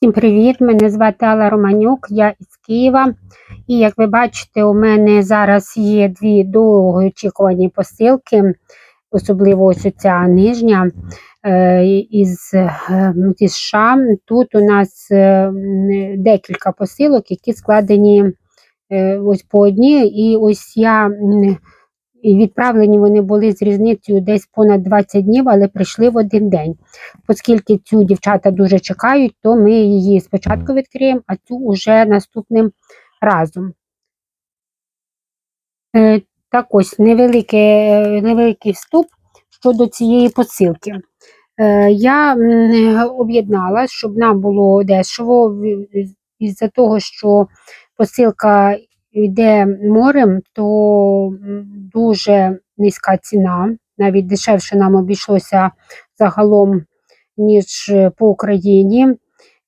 Всім привіт! Мене звати Алла Романюк, я із Києва. І як ви бачите, у мене зараз є дві довгоочікувані посилки, особливо ось ця нижня е, із, е, США. Тут у нас е, декілька посилок, які складені ось по одній. І ось я і відправлені вони були з різницею десь понад 20 днів, але прийшли в один день. Оскільки цю дівчата дуже чекають, то ми її спочатку відкриємо, а цю уже наступним разом. Е, так ось невелике, е, невеликий вступ щодо цієї посилки. Е, я об'єднала, щоб нам було дешево, із-за того, що посилка йде морем, то дуже низька ціна, навіть дешевше нам обійшлося загалом, ніж е, по Україні,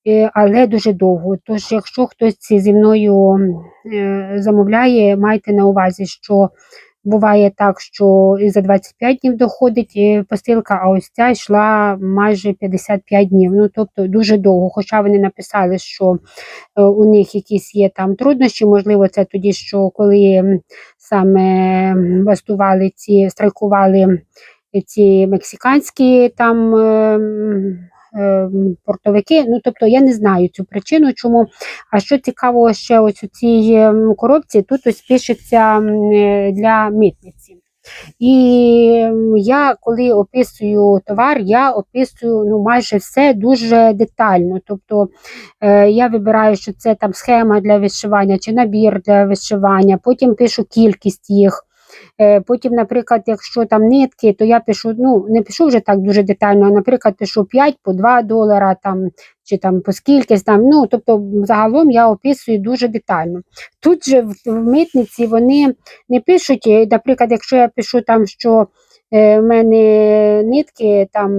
е, але дуже довго. Тож, якщо хтось зі мною е, замовляє, майте на увазі, що буває так, що і за 25 днів доходить посилка, а ось ця йшла майже 55 днів. Ну, тобто дуже довго. Хоча вони написали, що е, у них якісь є там труднощі, можливо, це тоді, що коли саме бастували ці, страйкували ці мексиканські там. Е, м, е, Портовики, ну тобто я не знаю цю причину, чому. А що цікаво ще ось у цій ем, коробці, тут ось пишеться е, для митниці. І я, коли описую товар, я описую ну, майже все дуже детально. Тобто е, я вибираю, що це там схема для вишивання чи набір для вишивання, потім пишу кількість їх. Е, Потім, наприклад, якщо там нитки, то я пишу, ну не пишу вже так дуже детально, а наприклад, пишу 5 по 2 долара там, чи там по скільки там. Ну, тобто, загалом я описую дуже детально. Тут же в, митниці вони не пишуть, е, наприклад, якщо я пишу там, що в мене нитки там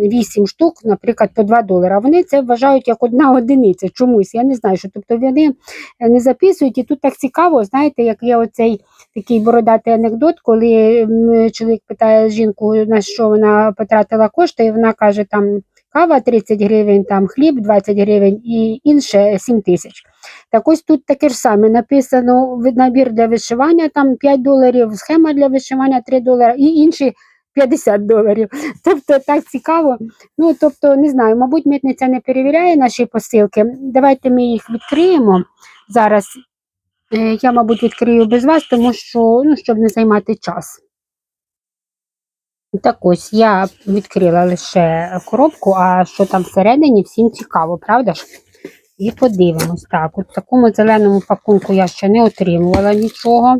8 штук, наприклад, по 2 долара, вони це вважають як одна одиниця чомусь. Я не знаю, що тобто вони е, не записують, і тут так цікаво, знаєте, як є оцей такий бородатий анекдот, коли чоловік питає жінку, на що вона потратила кошти, і вона каже, там кава 30 гривень, там хліб 20 гривень і інше 7 тисяч. Так ось тут таке ж саме написано набір для вишивання, там 5 доларів, схема для вишивання 3 долари і інші 50 доларів. Тобто так цікаво. Ну, тобто, не знаю, мабуть, митниця не перевіряє наші посилки. Давайте ми їх відкриємо зараз. Е, Я, мабуть, відкрию без вас, тому що, ну, щоб не займати час. Так ось я відкрила лише коробку, а що там всередині, всім цікаво, правда ж? І подивимось. Так, от такому зеленому пакунку я ще не отримувала нічого.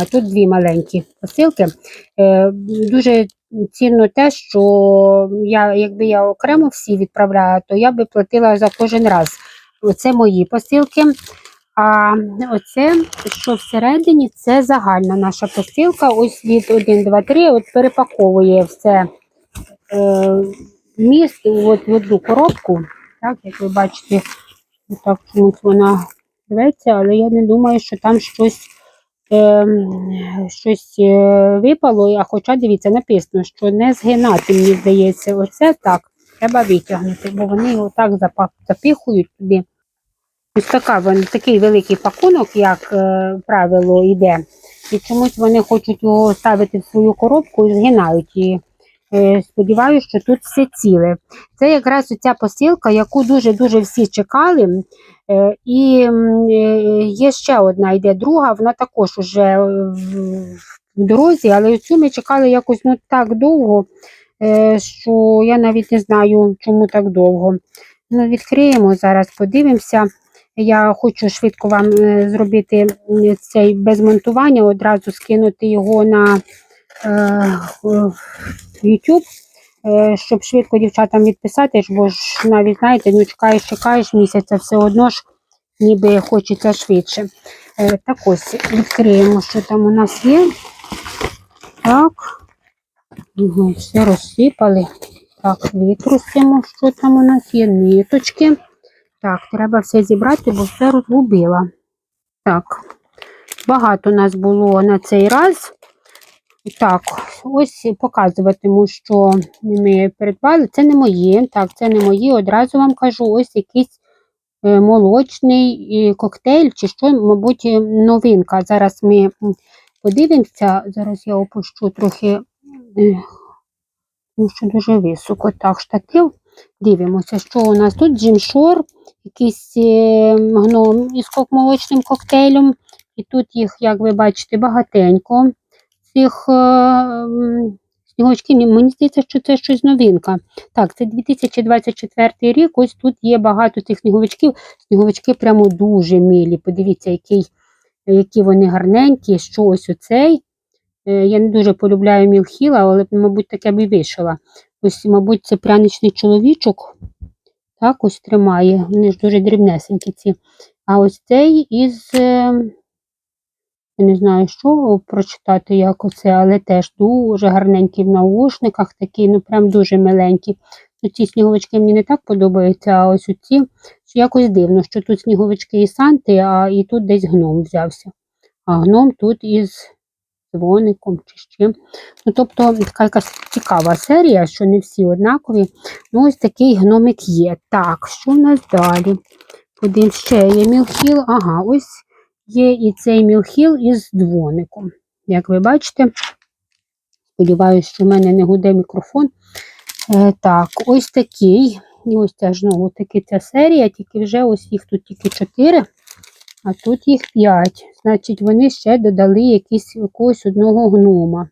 А тут дві маленькі посилки. Е, дуже цінно те, що я, якби я окремо всі відправляла, то я би платила за кожен раз. Оце мої посилки. А оце, що всередині, це загальна наша посилка. Ось від 1, 2, 3, от перепаковує все е, міст от в одну коробку. Так, як ви бачите, так чомусь вона рветься, але я не думаю, що там щось, е, щось е, випало. А хоча дивіться, написано, що не згинати, мені здається, оце так. Треба витягнути, бо вони його так запихують туди. Ось така, вон, такий великий пакунок, як е, правило, йде. І чомусь вони хочуть його ставити в свою коробку і згинають її. Е, сподіваюся, що тут все ціле. Це якраз ця посилка, яку дуже-дуже всі чекали. Е, і е, є ще одна, йде друга, вона також уже в, в дорозі, але цю ми чекали якось ну, так довго, е, що я навіть не знаю, чому так довго. Ну, відкриємо зараз, подивимося. Я хочу швидко вам е, зробити цей без монтування, одразу скинути його на е, YouTube, е, щоб швидко дівчатам відписати, бо ж навіть знаєте, ну чекаєш, чекаєш місяця, все одно ж ніби хочеться швидше. Так ось відкриємо, що там у нас є. Так. Все розсипали. Так, витрусимо, що там у нас є. Ниточки. Так, треба все зібрати, бо все розгубила. Так, багато нас було на цей раз. Так, ось показуватиму, що ми придбали. Це не мої. Так, це не мої. Одразу вам кажу, ось якийсь е, молочний е, коктейль, чи що, мабуть, е, новинка. Зараз ми подивимося. Зараз я опущу трохи, тому що дуже високо. Так, штатив. Дивимося, що у нас тут джимшор, якийсь е, гном із молочним коктейлем. І тут їх, як ви бачите, багатенько. Цих е, снігочків, мені здається, що це щось новинка. Так, це 2024 рік. Ось тут є багато цих сніговичків. Сніговички прямо дуже милі. Подивіться, який, які вони гарненькі. Що ось оцей. Е, Я не дуже полюбляю Мілхіла, але, мабуть, таке б і вишила. Ось, мабуть, це пряничний чоловічок. Так, ось тримає. Вони ж дуже дрібнесенькі ці. А ось цей із. е, Я не знаю, що прочитати, як оце, але теж дуже гарненький в наушниках, такий, ну прям дуже миленький. Ці сніговички мені не так подобаються, а ось оці що якось дивно, що тут сніговички і Санти, а і тут десь гном взявся. А гном тут із дзвоником чи з чим. Ну, тобто така якась цікава серія, що не всі однакові. Ну, ось такий гномик є. Так, що в нас далі? Один ще є мілхіл. Ага, ось є і цей мілхіл із дзвоником. Як ви бачите, сподіваюся, що в мене не гуде мікрофон. Е, так, ось такий. І ось ця ж знову таки ця серія, тільки вже ось їх тут тільки 4, а тут їх 5. Значить, вони ще додали якісь, якогось одного гнома.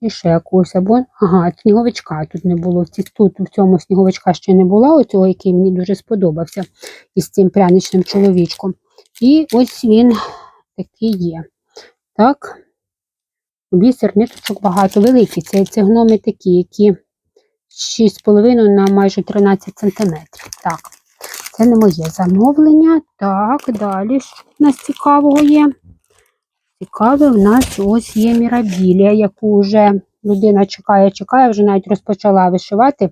І ще якогось, або, ага, сніговичка тут не було. Тут в цьому сніговичка ще не було, оцього, який мені дуже сподобався із цим пряничним чоловічком. І ось він такий є. Так. Бісер ниточок багато великі. Це, це гноми такі, які 6,5 на майже 13 см. Так, це не моє замовлення. Так, далі що в нас цікавого є? Цікаве, в нас ось є мірабілія, яку вже людина чекає, чекає, вже навіть розпочала вишивати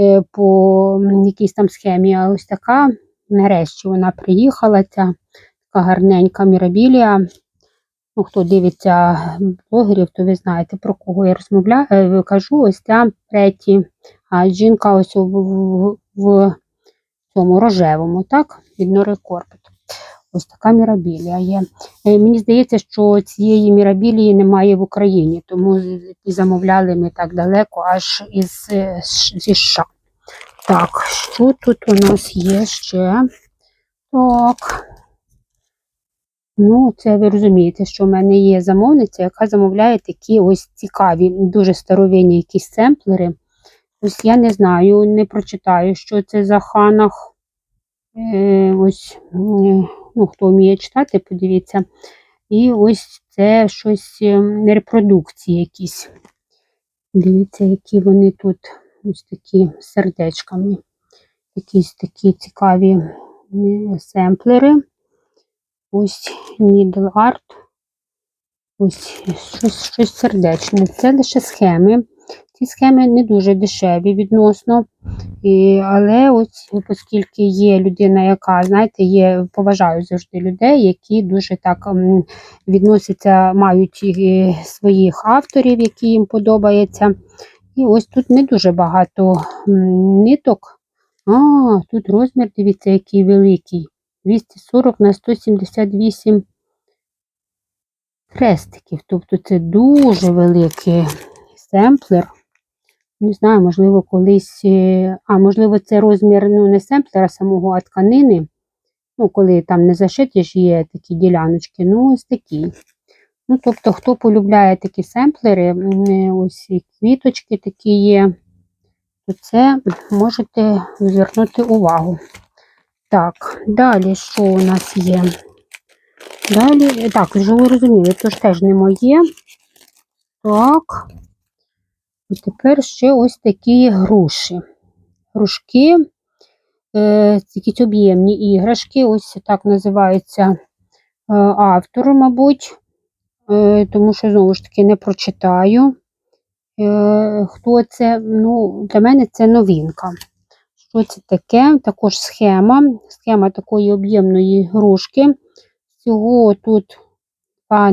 е, по якійсь там схемі. А ось така, нарешті, вона приїхала, ця така гарненька мірабілія. Ну, хто дивиться блогерів, то ви знаєте, про кого я розмовляю, е, кажу, ось ця треті, жінка ось в, в цьому рожевому, так, від Нори Корпет. Ось така мірабілія є. Е, Мені здається, що цієї мірабілії немає в Україні, тому і замовляли ми так далеко, аж із е, зі США. Так, що тут у нас є ще? Так. Ну, це ви розумієте, що в мене є замовниця, яка замовляє такі ось цікаві, дуже старовинні якісь семплери. Ось я не знаю, не прочитаю, що це за ханах. Е, ось, е, ну, хто вміє читати, подивіться. І ось це щось е, репродукції якісь. Дивіться, які вони тут ось такі сердечками. Якісь такі цікаві е, семплери. Ось Needle Art. Ось щось, щось сердечне. Це лише схеми. Ці схеми не дуже дешеві відносно. І, але ось, оскільки є людина, яка, знаєте, є, поважаю завжди людей, які дуже так відносяться, мають своїх авторів, які їм подобається. І ось тут не дуже багато ниток. А, тут розмір, дивіться, який великий. 240 на 178 хрестиків. Тобто це дуже великий семплер. Не знаю, можливо, колись. е, А, можливо, це розмір ну, не семплера самого, а тканини. Ну, коли там не зашиті ж є такі діляночки, ну, ось такі. Ну, тобто, хто полюбляє такі семплери, е, ось і квіточки такі є, то це можете звернути увагу. Так, далі що у нас є? Далі, так, вже ви розуміли, це ж теж не моє. Так. І тепер ще ось такі груші. Грушки, е, якісь об'ємні іграшки, ось так називається е, автор, мабуть, е, тому що, знову ж таки, не прочитаю. Е, хто це? Ну, для мене це новинка. Що це таке? Також схема. Схема такої об'ємної грушки. Всього тут два,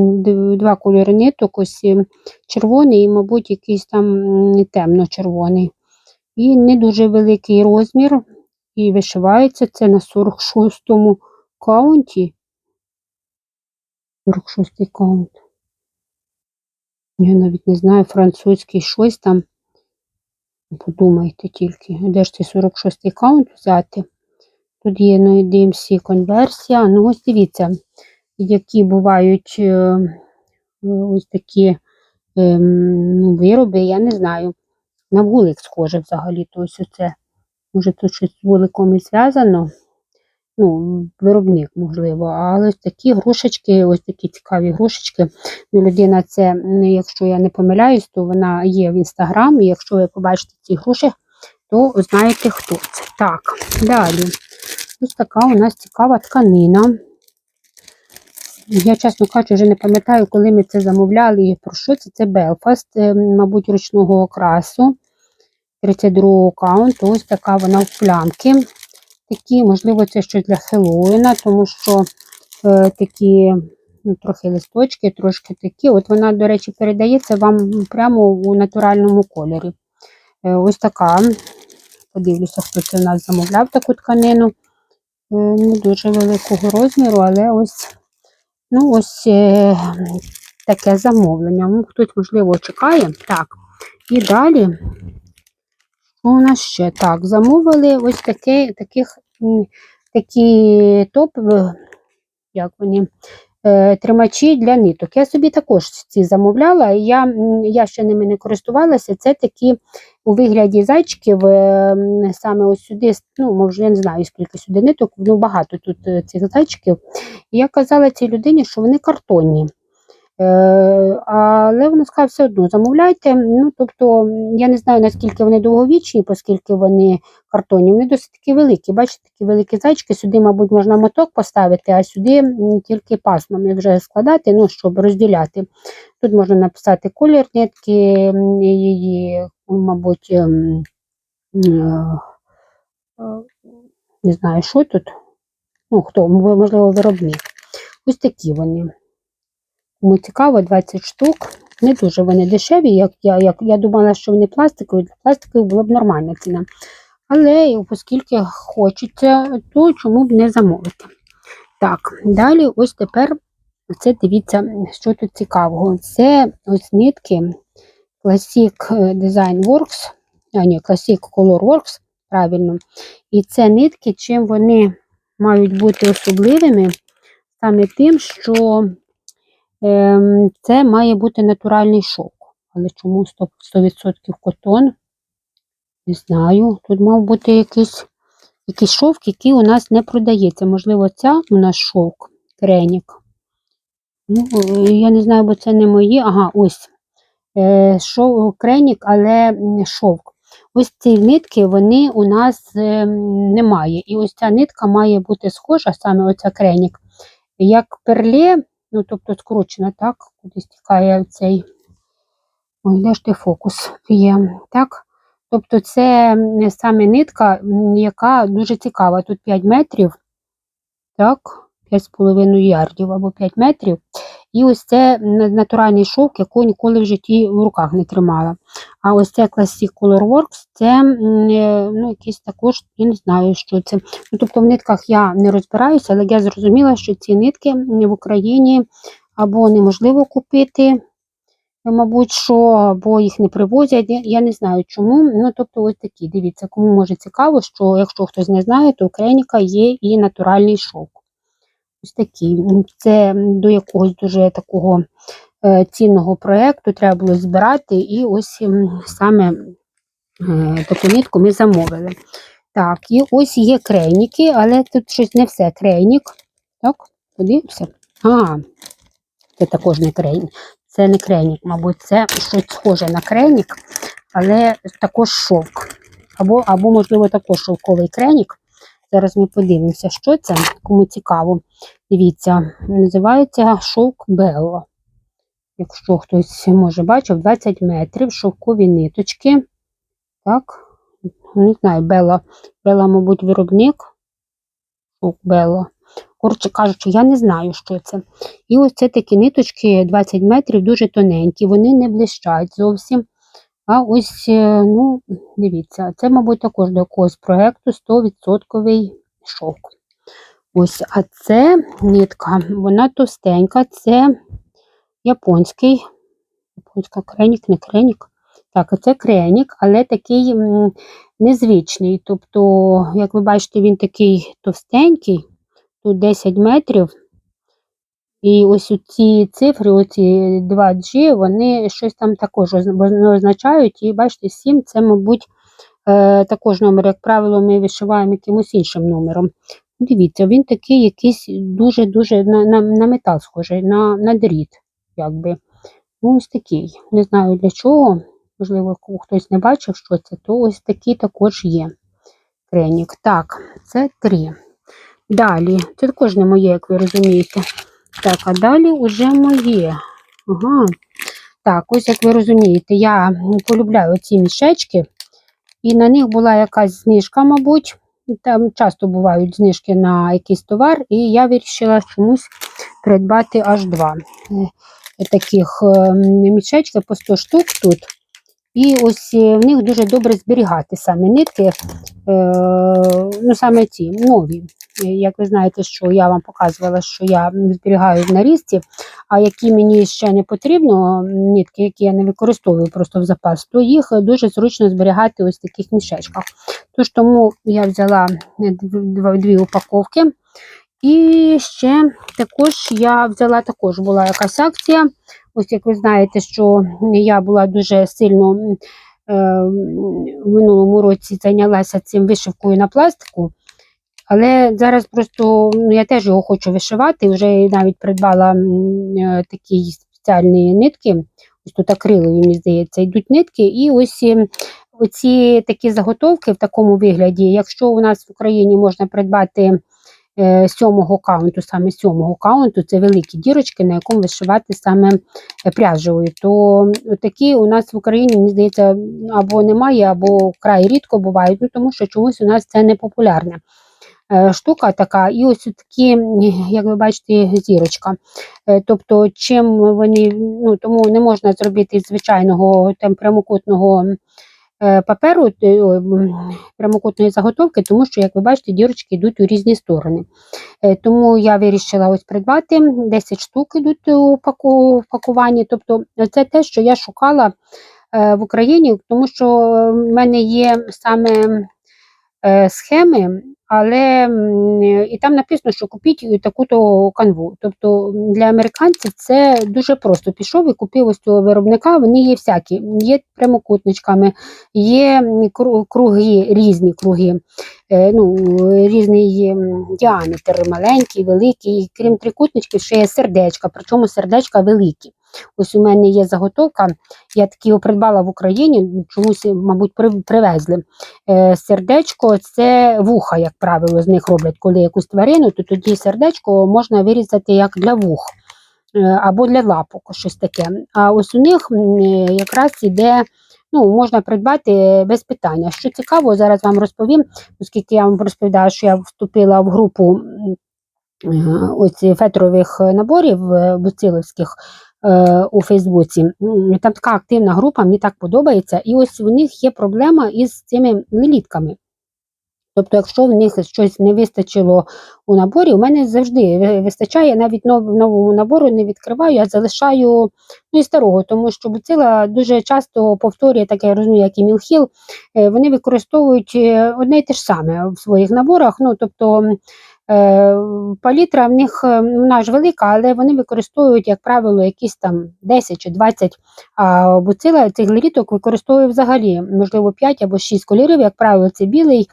два кольори ниток, ось е, червоний і, мабуть, якийсь там темно-червоний. І не дуже великий розмір. І вишивається це на 46-му каунті. 46-й каунт. Я навіть не знаю, французький щось там. Подумайте тільки, де ж цей 46-й каунт взяти. Тут є на DMC конверсія. Ну, ось дивіться, які бувають е, е, ось такі ем, ну, вироби, я не знаю. На вулик схоже взагалі. то ось оце. Може, тут щось з вуликом і зв'язано. Ну, виробник, можливо, але ось такі грушечки, ось такі цікаві грушечки. Ну, людина, це, якщо я не помиляюсь, то вона є в інстаграм, і якщо ви побачите ці груші, то знаєте, хто це. Так, далі. Ось така у нас цікава тканина. Я, чесно кажучи, вже не пам'ятаю, коли ми це замовляли і про що це. Це Белфаст, е, мабуть, ручного окрасу. 32 каунту. Ось така вона в плямки. Такі, можливо, це щось для Хеллоуіна, тому що е, такі ну, трохи листочки, трошки такі. От вона, до речі, передається вам прямо у натуральному кольорі. Е, ось така. Подивлюся, хто це в нас замовляв таку тканину. Е, не дуже великого розміру, але ось, ну, ось е, таке замовлення. Ну, Хтось, можливо, чекає. Так. І далі. У нас ще? Так, замовили ось таке, таких, такі топ, е, як вони, тримачі для ниток. Я собі також ці замовляла, я, я ще ними не користувалася. Це такі у вигляді зайчиків, е, саме ось сюди, ну, може, я не знаю, скільки сюди ниток, ну багато тут е, цих зайчиків. Я казала цій людині, що вони картонні. Е, але вона сказала, все одно замовляйте. Ну, тобто, я не знаю, наскільки вони довговічні, оскільки вони картонні. Вони досить такі великі. Бачите, такі великі зайчики. Сюди, мабуть, можна моток поставити, а сюди тільки пасмами вже складати, ну, щоб розділяти. Тут можна написати колір нитки, її, мабуть, ем, е, не знаю, що тут. Ну, хто, можливо, виробник. Ось такі вони. Кому цікаво, 20 штук. Не дуже вони дешеві, як я. Як, я думала, що вони пластикові, для пластикових була б нормальна ціна. Але оскільки хочеться, то чому б не замовити. Так, далі ось тепер це дивіться, що тут цікавого. Це ось нитки Classic Design Works, а ні, Classic Color Works, правильно. І це нитки, чим вони мають бути особливими, саме тим, що це має бути натуральний шовк. Але чому 100%, 100% котон? Не знаю. Тут мав бути якийсь, якийсь шовк, який у нас не продається. Можливо, ця у нас шовк, кренік. Ну, я не знаю, бо це не мої. Ага, ось. Е, шов, кренік, але шовк. Ось ці нитки вони у нас е, немає. І ось ця нитка має бути схожа, саме оця кренік, як перле, ну, тобто скручена, так, кудись тікає цей. Ой, де ж ти фокус є, так? Тобто це саме нитка, яка дуже цікава. Тут 5 метрів, так, 5,5 ярдів або 5 метрів. І ось це натуральний шовк, якого ніколи в житті в руках не тримала. А ось це Classic Color Works, це е, ну, якийсь також, я не знаю, що це. Ну, тобто в нитках я не розбираюся, але я зрозуміла, що ці нитки в Україні або неможливо купити, мабуть, що, або їх не привозять. Я- не знаю чому. Ну, тобто, ось такі. Дивіться, кому може цікаво, що якщо хтось не знає, то у Крейніка є і натуральний шовк. Ось такі. Це до якогось дуже такого е, цінного проєкту треба було збирати, і ось саме е, таку нитку ми замовили. Так, і ось є крейніки, але тут щось не все крейнік. Так, подивимося. А, це також не крейнік. Це не крейнік, мабуть, це щось схоже на крейнік, але також шовк. Або, або можливо, також шовковий крейнік. Зараз ми подивимося, що це, кому цікаво. Дивіться, називається шовк Бело. Якщо хтось може бачив, 20 метрів, шовкові ниточки. Так, не знаю, Бела, Бела, мабуть, виробник. Шовк Бело. Коротше кажучи, я не знаю, що це. І ось це такі ниточки 20 метрів, дуже тоненькі, вони не блищать зовсім. А ось, е, ну, дивіться, це, мабуть, також до якогось проєкту 100% шовк. Ось, а це нитка, вона товстенька, це японський, японська кренік, не кренік. Так, це кренік, але такий незвичний. Тобто, як ви бачите, він такий товстенький, тут 10 метрів. І ось ці цифри, оці 2G, вони щось там також озна- означають. І бачите, 7 це, мабуть, е, також номер, як правило, ми вишиваємо якимось іншим номером. Дивіться, він такий якийсь дуже-дуже на, на, на метал схожий, на, на дріт. Якби. Ну, ось такий. Не знаю для чого. Можливо, хтось не бачив, що це, то ось такий також є кренік. Так, це три. Далі, це також не моє, як ви розумієте. Так, а далі вже моє. Ага. Так, ось як ви розумієте, я полюбляю ці мішечки, і на них була якась знижка, мабуть. Там часто бувають знижки на якийсь товар, і я вирішила чомусь придбати аж два е, таких е, мішечки по 100 штук тут. І ось е, в них дуже добре зберігати саме нитки, е, ну саме ці нові. Е, Як ви знаєте, що я вам показувала, що я зберігаю в нарізці, а які мені ще не потрібно, нитки, які я не використовую просто в запас, то їх дуже зручно зберігати ось в таких мішечках. Тож тому я взяла дв- дв- дві упаковки. І ще також я взяла також була якась акція. Ось як ви знаєте, що я була дуже сильно е, в минулому році зайнялася цим вишивкою на пластику. Але зараз просто ну, я теж його хочу вишивати. Вже навіть придбала е, такі спеціальні нитки. Ось тут акрилові, мені здається, йдуть нитки. І ось е, оці такі заготовки в такому вигляді, якщо у нас в Україні можна придбати сьомого каунту, саме сьомого каунту, це великі дірочки, на якому вишивати саме е, пряжею, то такі у нас в Україні, мені здається, або немає, або вкрай рідко бувають, ну, тому що чомусь у нас це не популярне. е, Штука така, і ось такі, як ви бачите, зірочка. Е, Тобто, чим вони, ну тому не можна зробити звичайного прямокутного е, паперу, е, прямокутної заготовки, тому що, як ви бачите, дірочки йдуть у різні сторони. Е, Тому я вирішила ось придбати 10 штук йдуть у пакуванні. Тобто, це те, що я шукала е, в Україні, тому що в мене є саме е, схеми, але і там написано, що купіть таку-то канву. Тобто для американців це дуже просто. Пішов і купив ось цього виробника. Вони є всякі, є прямокутничками, є круги, різні круги, е, ну, різний діаметр, маленький, великий. Крім трикутничків, ще є сердечка, причому сердечка великі. Ось у мене є заготовка, я такі його придбала в Україні, чомусь, мабуть, привезли. Е, сердечко це вуха, як правило, з них роблять, коли якусь тварину, то тоді сердечко можна вирізати як для вух е, або для лапок, щось таке. А ось у них е, якраз іде. Ну, можна придбати без питання. Що цікаво, зараз вам розповім, оскільки я вам розповідаю, що я вступила в групу оці фетрових наборів буциловських у Фейсбуці. Там така активна група, мені так подобається. І ось у них є проблема із цими лелітками. Тобто, якщо в них щось не вистачило у наборі, у мене завжди вистачає, я навіть нов, новому набору не відкриваю, я залишаю ну, і старого, тому що буцила дуже часто повторює таке, розумію, як і Мілхіл, е, вони використовують е, одне й те ж саме в своїх наборах. Ну, тобто, е, палітра в них е, вона ж велика, але вони використовують, як правило, якісь там 10 чи 20, а буцила цих леріток використовує взагалі, можливо, 5 або 6 кольорів, як правило, це білий,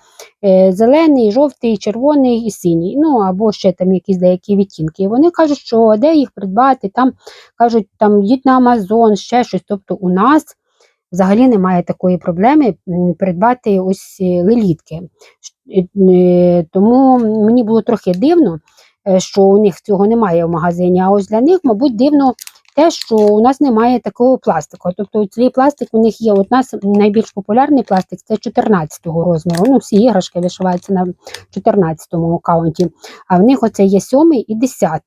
е, зелений, жовтий, червоний і синій, ну або ще там якісь деякі відтінки. І вони кажуть, що де їх придбати, там кажуть, там йдіть на Амазон, ще щось. Тобто у нас взагалі немає такої проблеми придбати ось е, лелітки. Е, Тому мені було трохи дивно, е, що у них цього немає в магазині. А ось для них, мабуть, дивно те, що у нас немає такого пластику. Тобто цей пластик у них є. От у нас найбільш популярний пластик це 14-го розміру. Ну, всі іграшки вишиваються на 14-му аккаунті, а в них оце є 7 і 10.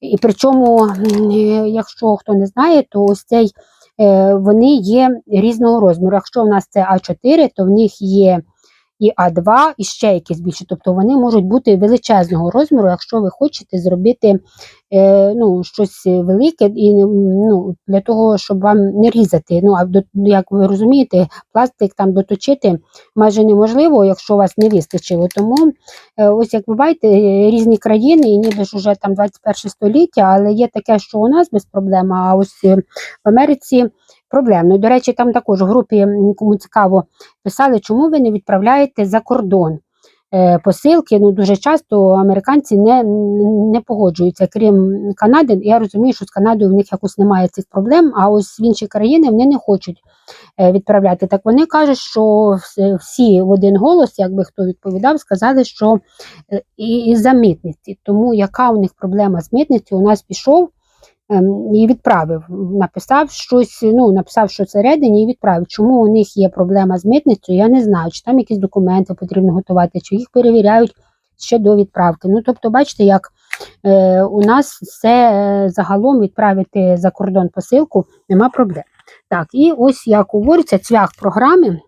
І причому, е, якщо хто не знає, то ось цей вони є різного розміру. Якщо в нас це А4, то в них є і А2, і ще якісь більші. Тобто вони можуть бути величезного розміру, якщо ви хочете зробити е, ну, щось велике, і ну, для того, щоб вам не різати. Ну, а до, як ви розумієте, пластик там доточити майже неможливо, якщо у вас не вистачило. Тому е, ось як ви бачите, різні країни, і ніби ж уже там 21 століття, але є таке, що у нас без проблем, а ось в Америці проблемно. До речі, там також в групі, кому цікаво, писали, чому ви не відправляєте за кордон. е, Посилки, ну дуже часто американці не, не погоджуються, крім Канади. Я розумію, що з Канадою в них якось немає цих проблем, а ось в інші країни вони не хочуть е, відправляти. Так вони кажуть, що всі в один голос, якби хто відповідав, сказали, що е, і, і за митниці. Тому яка у них проблема з митницею? У нас пішов і відправив, написав щось, ну, написав, що всередині, і відправив. Чому у них є проблема з митницею, я не знаю, чи там якісь документи потрібно готувати, чи їх перевіряють ще до відправки. Ну, тобто, бачите, як е, у нас все е, загалом відправити за кордон посилку, нема проблем. Так, і ось як говориться, цвях програми.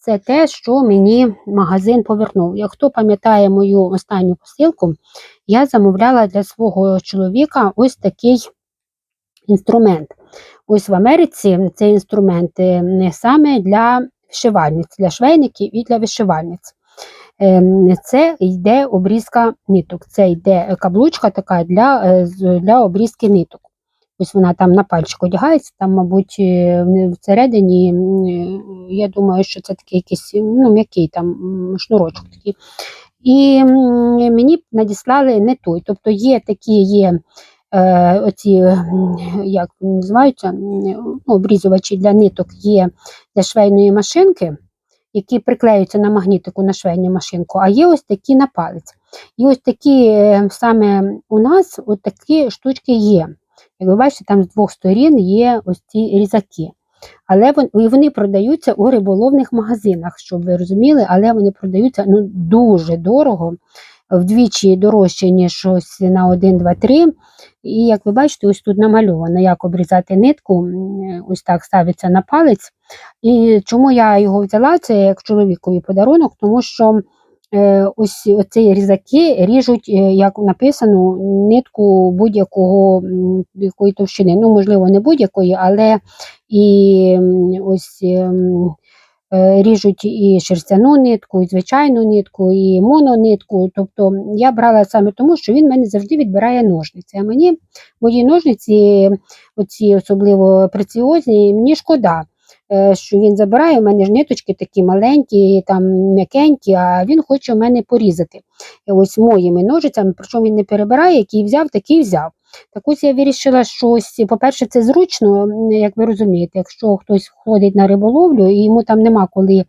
Це те, що мені магазин повернув. Як хто пам'ятає мою останню посилку, я замовляла для свого чоловіка ось такий інструмент. Ось в Америці цей інструмент е, не саме для вишивальниць, для швейників і для вишивальниць. Ем, Це йде обрізка ниток. Це йде каблучка така для, е, для обрізки ниток. Ось вона там на пальчик одягається, там, мабуть, е, всередині, е, я думаю, що це такий якийсь ну, м'який там шнурочок такий. І мені надіслали не той. Тобто є такі є оці, як вони називаються, обрізувачі для ниток є для швейної машинки, які приклеюються на магнітику на швейну машинку, а є ось такі на палець. І ось такі е, саме у нас от такі штучки є. Як ви бачите, там з двох сторін є ось ці різаки. Але вон- і вони продаються у риболовних магазинах, щоб ви розуміли, але вони продаються ну, дуже дорого, вдвічі дорожче, ніж ось на 1, 2, 3. І як ви бачите, ось тут намальовано, як обрізати нитку, ось так ставиться на палець. І чому я його взяла, це як чоловікові подарунок, тому що е, ось оці різаки ріжуть, е, як написано, нитку будь-якого якої товщини. Ну, можливо, не будь-якої, але і ось. Е, Ріжуть і шерстяну нитку, і звичайну нитку, і мононитку. Тобто я брала саме тому, що він мене завжди відбирає ножниці. А мені мої ножниці, оці особливо преціозні, мені шкода, е, що він забирає. У мене ж ниточки такі маленькі, там м'якенькі, а він хоче у мене порізати. Ось моїми ножицями, причому він не перебирає, який взяв, такий взяв. Так ось я вирішила, що по-перше, це зручно, як ви розумієте, якщо хтось ходить на риболовлю і йому там нема коли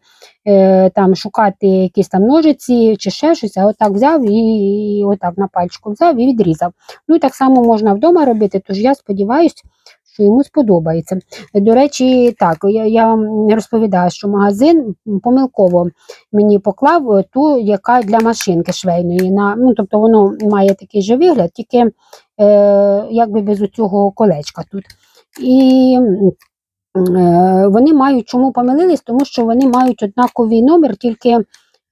е, там шукати якісь там ножиці чи ще щось, а отак взяв і, і отак на пальчику взяв і відрізав. Ну і так само можна вдома робити, тож я сподіваюся, що йому сподобається. До речі, так, я, я розповідаю, що магазин помилково мені поклав ту, яка для машинки швейної. На, ну, тобто воно має такий же вигляд, тільки якби без цього колечка тут. І е, вони мають, чому помилились, тому що вони мають однаковий номер, тільки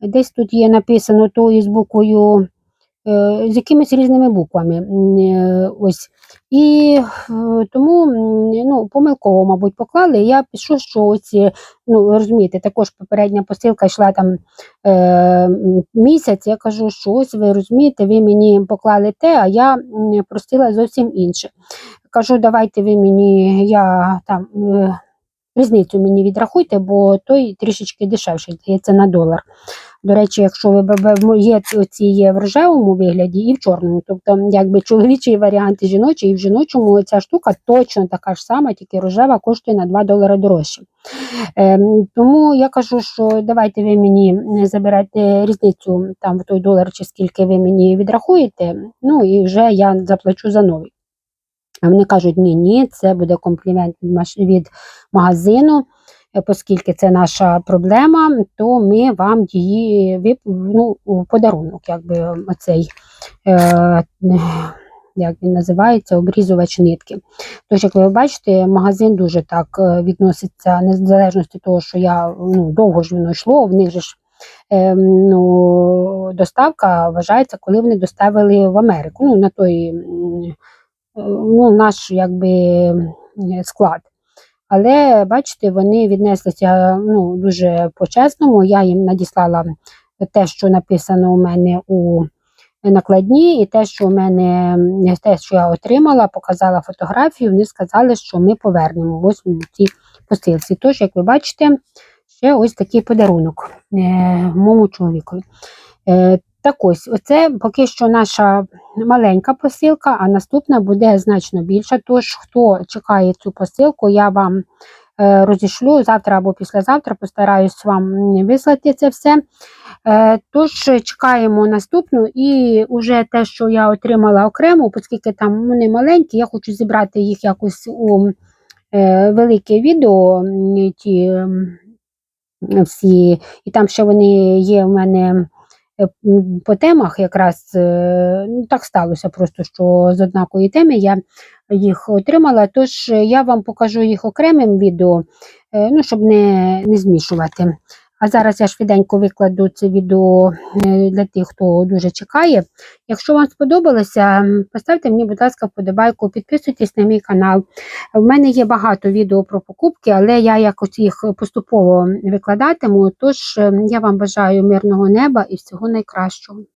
десь тут є написано тою з буквою, е, з якимись різними буквами. Е, Ось. І е, тому ну, помилково, мабуть, поклали. Я пишу, що ось, е, ну, розумієте, також попередня посилка йшла там е, місяць. Я кажу, що ось ви розумієте, ви мені поклали те, а я м, просила зовсім інше. Кажу, давайте ви мені, я там. Е, Різницю мені відрахуйте, бо той трішечки дешевший, здається, на долар. До речі, якщо ви є ці є в рожевому вигляді і в чорному, тобто якби чоловічий варіант і жіночий, і в жіночому ця штука точно така ж сама, тільки рожева коштує на 2 долари дорожче. Ем, тому я кажу, що давайте ви мені е, заберете різницю там в той долар, чи скільки ви мені відрахуєте, ну і вже я заплачу за новий. А вони кажуть, ні, ні, це буде комплімент від, магазину, е, оскільки це наша проблема, то ми вам її ну, подарунок, якби оцей е, як він називається, обрізувач нитки. Тож, як ви бачите, магазин дуже так е, відноситься, незалежно від того, що я ну, довго ж воно йшло, в них же ж е, ну, доставка вважається, коли вони доставили в Америку. Ну, на той е, ну, наш якби склад. Але бачите, вони віднеслися ну, дуже по-чесному. Я їм надіслала те, що написано у мене у накладні, і те, що у мене те, що я отримала, показала фотографію. Вони сказали, що ми повернемо ось у цій посилці. Тож, як ви бачите, ще ось такий подарунок е, моєму чоловікові. Так ось, оце поки що наша маленька посилка, а наступна буде значно більша. Тож, хто чекає цю посилку, я вам е, розішлю завтра або післязавтра, постараюсь вам вислати це все. Е, Тож чекаємо наступну, і вже те, що я отримала окремо, оскільки там вони маленькі, я хочу зібрати їх якось у е, велике відео. Ті всі, і там ще вони є в мене по темах якраз е, ну, так сталося просто, що з однакої теми я їх отримала. Тож е, я вам покажу їх окремим відео, е, ну, щоб не, не змішувати. А зараз я швиденько викладу це відео е, для тих, хто дуже чекає. Якщо вам сподобалося, поставте мені, будь ласка, вподобайку, підписуйтесь на мій канал. В мене є багато відео про покупки, але я якось їх поступово викладатиму. Тож я вам бажаю мирного неба і всього найкращого.